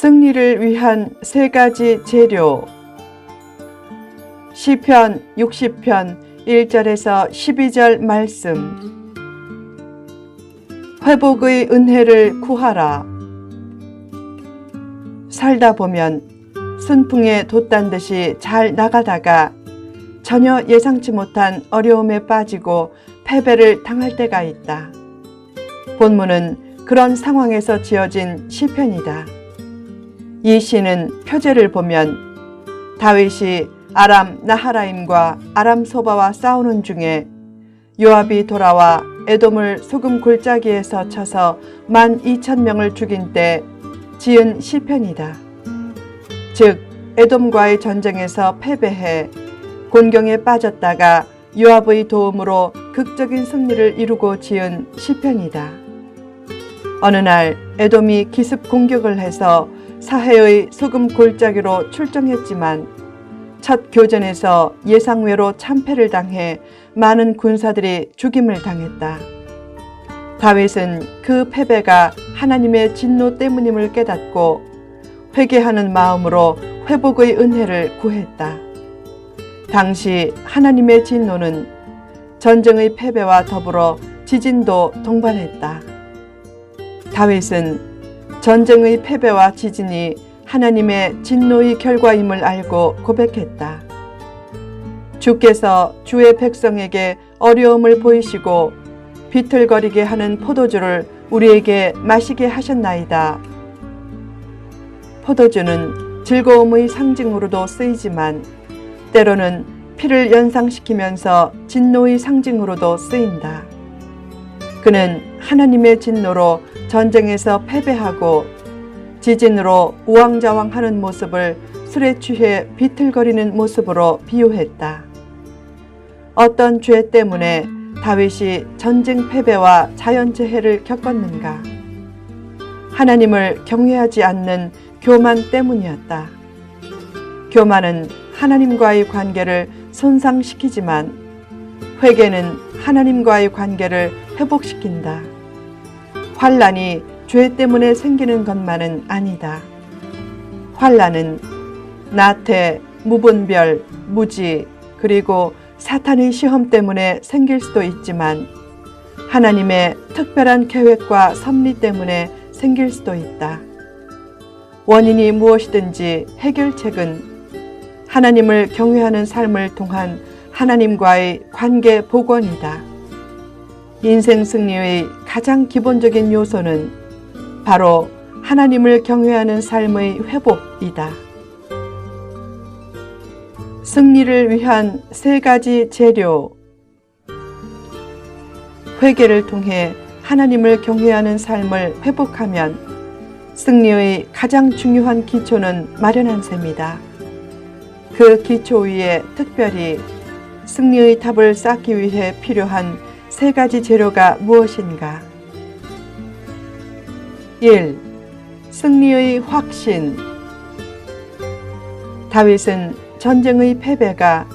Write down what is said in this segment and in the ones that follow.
승리를 위한 세 가지 재료. 시편 60편 1절에서 12절 말씀. 회복의 은혜를 구하라. 살다 보면 순풍에 돛단 듯이 잘 나가다가 전혀 예상치 못한 어려움에 빠지고 패배를 당할 때가 있다. 본문은 그런 상황에서 지어진 시편이다. 이 시는 표제를 보면 다윗이 아람 나하라임과 아람 소바와 싸우는 중에 요압이 돌아와 에돔을 소금 골짜기에서 쳐서 만 이천 명을 죽인 때 지은 시편이다. 즉 에돔과의 전쟁에서 패배해 곤경에 빠졌다가 요압의 도움으로 극적인 승리를 이루고 지은 시편이다. 어느 날 에돔이 기습 공격을 해서 사해의 소금 골짜기로 출정했지만 첫 교전에서 예상외로 참패를 당해 많은 군사들이 죽임을 당했다. 다윗은 그 패배가 하나님의 진노 때문임을 깨닫고 회개하는 마음으로 회복의 은혜를 구했다. 당시 하나님의 진노는 전쟁의 패배와 더불어 지진도 동반했다. 다윗은 전쟁의 패배와 지진이 하나님의 진노의 결과임을 알고 고백했다. 주께서 주의 백성에게 어려움을 보이시고 비틀거리게 하는 포도주를 우리에게 마시게 하셨나이다. 포도주는 즐거움의 상징으로도 쓰이지만 때로는 피를 연상시키면서 진노의 상징으로도 쓰인다. 그는 하나님의 진노로 전쟁에서 패배하고 지진으로 우왕좌왕 하는 모습을 술에 취해 비틀거리는 모습으로 비유했다. 어떤 죄 때문에 다윗이 전쟁 패배와 자연재해를 겪었는가? 하나님을 경외하지 않는 교만 때문이었다. 교만은 하나님과의 관계를 손상시키지만 회개는 하나님과의 관계를 회복시킨다. 환란이 죄 때문에 생기는 것만은 아니다. 환란은 나태, 무분별, 무지, 그리고 사탄의 시험 때문에 생길 수도 있지만 하나님의 특별한 계획과 섭리 때문에 생길 수도 있다. 원인이 무엇이든지 해결책은 하나님을 경외하는 삶을 통한 하나님과의 관계 복원이다. 인생 승리의 가장 기본적인 요소는 바로 하나님을 경외하는 삶의 회복이다. 승리를 위한 세 가지 재료. 회개를 통해 하나님을 경외하는 삶을 회복하면 승리의 가장 중요한 기초는 마련한 셈이다. 그 기초 위에 특별히 승리의 탑을 쌓기 위해 필요한 세 가지 재료가 무엇인가? 1. 승리의 확신. 다윗은 전쟁의 패배가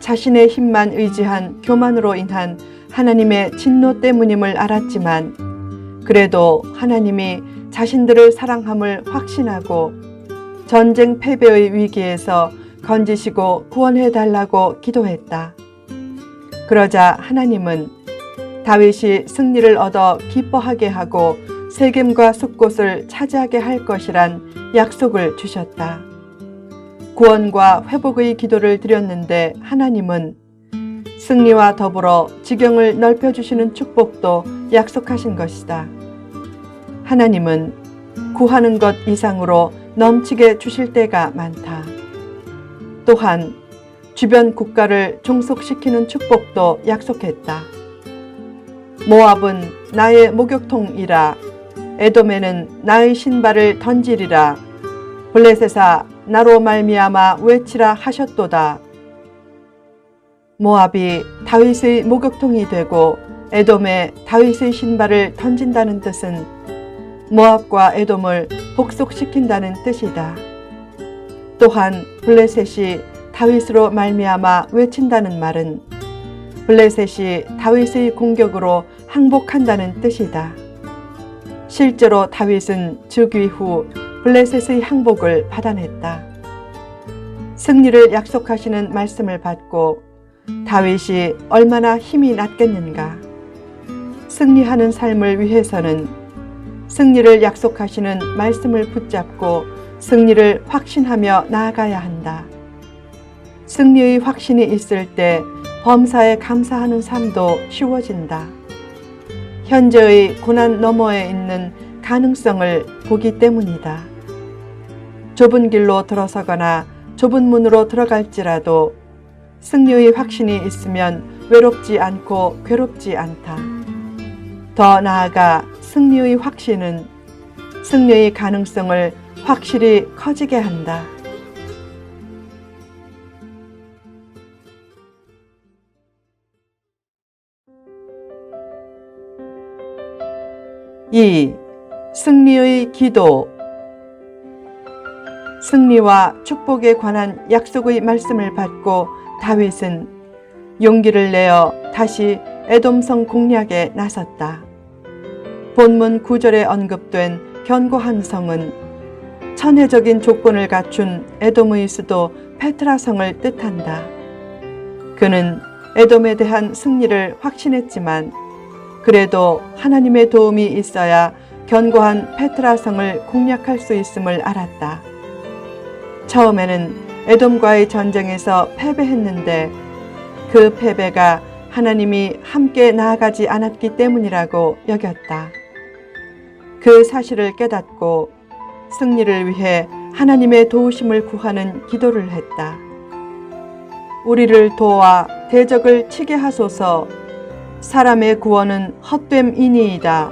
자신의 힘만 의지한 교만으로 인한 하나님의 진노 때문임을 알았지만 그래도 하나님이 자신들을 사랑함을 확신하고 전쟁 패배의 위기에서 건지시고 구원해 달라고 기도했다. 그러자 하나님은 다윗이 승리를 얻어 기뻐하게 하고 세겜과 숲곳을 차지하게 할 것이란 약속을 주셨다. 구원과 회복의 기도를 드렸는데 하나님은 승리와 더불어 지경을 넓혀주시는 축복도 약속하신 것이다. 하나님은 구하는 것 이상으로 넘치게 주실 때가 많다. 또한 주변 국가를 종속시키는 축복도 약속했다. 모압은 나의 목욕통이라 에돔에는 나의 신발을 던지리라 블레셋아 나로 말미암아 외치라 하셨도다. 모압이 다윗의 목욕통이 되고 에돔에 다윗의 신발을 던진다는 뜻은 모압과 에돔을 복속시킨다는 뜻이다. 또한 블레셋이 다윗으로 말미암아 외친다는 말은 블레셋이 다윗의 공격으로 항복한다는 뜻이다. 실제로 다윗은 즉위 후 블레셋의 항복을 받아냈다. 승리를 약속하시는 말씀을 받고 다윗이 얼마나 힘이 났겠는가. 승리하는 삶을 위해서는 승리를 약속하시는 말씀을 붙잡고 승리를 확신하며 나아가야 한다. 승리의 확신이 있을 때 범사에 감사하는 삶도 쉬워진다. 현재의 고난 너머에 있는 가능성을 보기 때문이다. 좁은 길로 들어서거나 좁은 문으로 들어갈지라도 승리의 확신이 있으면 외롭지 않고 괴롭지 않다. 더 나아가 승리의 확신은 승리의 가능성을 확실히 커지게 한다. 이 승리의 기도 승리와 축복에 관한 약속의 말씀을 받고 다윗은 용기를 내어 다시 에돔성 공략에 나섰다. 본문 9절에 언급된 견고한 성은 천혜적인 조건을 갖춘 에돔의 수도 페트라성을 뜻한다. 그는 에돔에 대한 승리를 확신했지만 그래도 하나님의 도움이 있어야 견고한 페트라성을 공략할 수 있음을 알았다. 처음에는 에돔과의 전쟁에서 패배했는데 그 패배가 하나님이 함께 나아가지 않았기 때문이라고 여겼다. 그 사실을 깨닫고 승리를 위해 하나님의 도우심을 구하는 기도를 했다. 우리를 도와 대적을 치게 하소서 사람의 구원은 헛됨이니이다.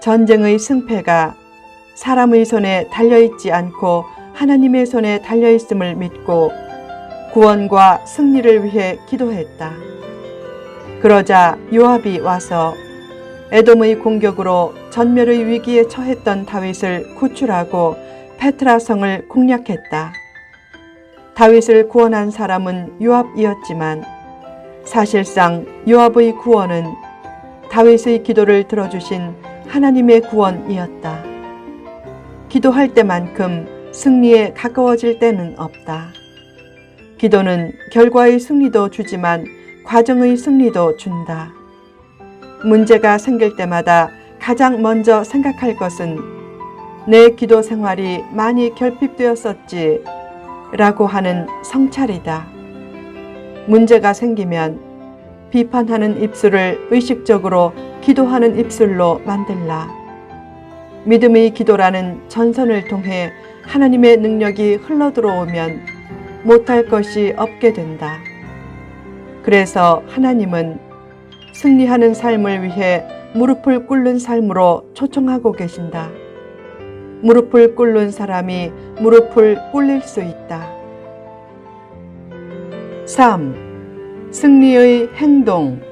전쟁의 승패가 사람의 손에 달려있지 않고 하나님의 손에 달려있음을 믿고 구원과 승리를 위해 기도했다. 그러자 요압이 와서 에돔의 공격으로 전멸의 위기에 처했던 다윗을 구출하고 페트라 성을 공략했다. 다윗을 구원한 사람은 요압이었지만 사실상 요압의 구원은 다윗의 기도를 들어주신 하나님의 구원이었다. 기도할 때만큼 승리에 가까워질 때는 없다. 기도는 결과의 승리도 주지만 과정의 승리도 준다. 문제가 생길 때마다 가장 먼저 생각할 것은 내 기도 생활이 많이 결핍되었었지 라고 하는 성찰이다. 문제가 생기면 비판하는 입술을 의식적으로 기도하는 입술로 만들라. 믿음의 기도라는 전선을 통해 하나님의 능력이 흘러들어오면 못할 것이 없게 된다. 그래서 하나님은 승리하는 삶을 위해 무릎을 꿇는 삶으로 초청하고 계신다. 무릎을 꿇는 사람이 무릎을 꿇릴 수 있다. 3. 승리의 행동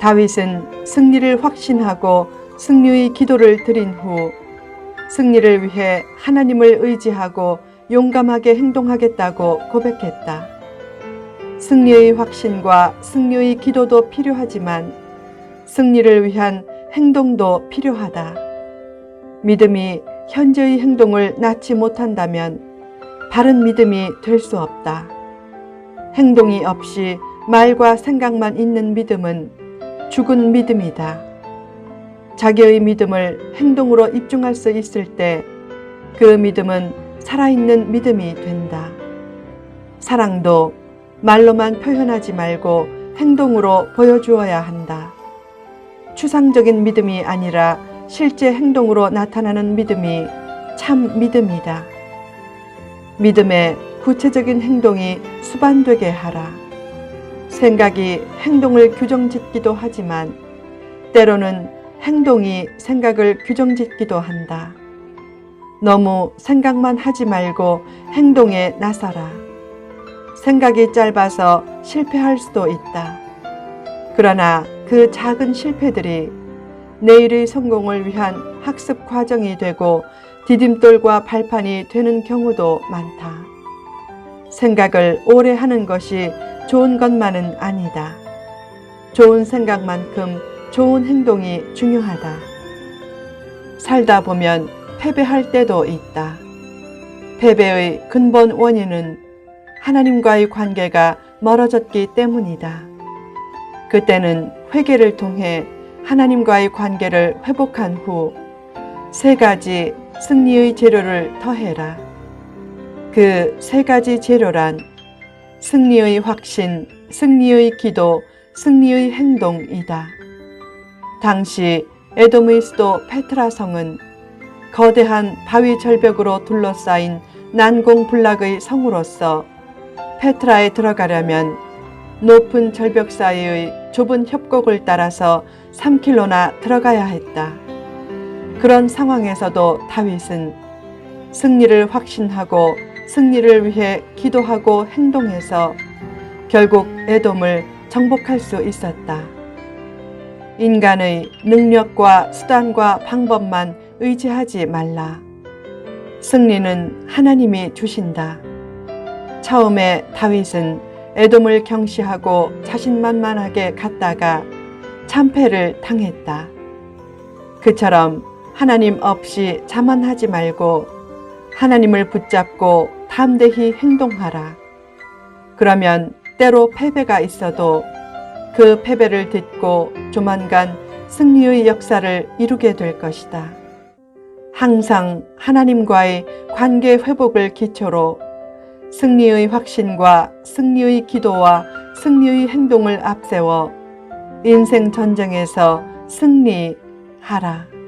다윗은 승리를 확신하고 승리의 기도를 드린 후 승리를 위해 하나님을 의지하고 용감하게 행동하겠다고 고백했다. 승리의 확신과 승리의 기도도 필요하지만 승리를 위한 행동도 필요하다. 믿음이 현재의 행동을 낳지 못한다면 바른 믿음이 될 수 없다. 행동이 없이 말과 생각만 있는 믿음은 죽은 믿음이다. 자기의 믿음을 행동으로 입증할 수 있을 때 그 믿음은 살아있는 믿음이 된다. 사랑도 말로만 표현하지 말고 행동으로 보여주어야 한다. 추상적인 믿음이 아니라 실제 행동으로 나타나는 믿음이 참 믿음이다. 믿음의 구체적인 행동이 수반되게 하라. 생각이 행동을 규정짓기도 하지만 때로는 행동이 생각을 규정짓기도 한다. 너무 생각만 하지 말고 행동에 나서라. 생각이 짧아서 실패할 수도 있다. 그러나 그 작은 실패들이 내일의 성공을 위한 학습 과정이 되고 디딤돌과 발판이 되는 경우도 많다. 생각을 오래 하는 것이 좋은 것만은 아니다. 좋은 생각만큼 좋은 행동이 중요하다. 살다 보면 패배할 때도 있다. 패배의 근본 원인은 하나님과의 관계가 멀어졌기 때문이다. 그때는 회개를 통해 하나님과의 관계를 회복한 후 세 가지 승리의 재료를 더해라. 그 세 가지 재료란 승리의 확신, 승리의 기도, 승리의 행동이다. 당시 에돔의 수도 페트라성은 거대한 바위 절벽으로 둘러싸인 난공불락의 성으로서 페트라에 들어가려면 높은 절벽 사이의 좁은 협곡을 따라서 3킬로나 들어가야 했다. 그런 상황에서도 다윗은 승리를 확신하고 승리를 위해 기도하고 행동해서 결국 에돔을 정복할 수 있었다. 인간의 능력과 수단과 방법만 의지하지 말라. 승리는 하나님이 주신다. 처음에 다윗은 에돔을 경시하고 자신만만하게 갔다가 참패를 당했다. 그처럼 하나님 없이 자만하지 말고 하나님을 붙잡고 담대히 행동하라. 그러면 때로 패배가 있어도 그 패배를 딛고 조만간 승리의 역사를 이루게 될 것이다. 항상 하나님과의 관계 회복을 기초로 승리의 확신과 승리의 기도와 승리의 행동을 앞세워 인생 전쟁에서 승리하라.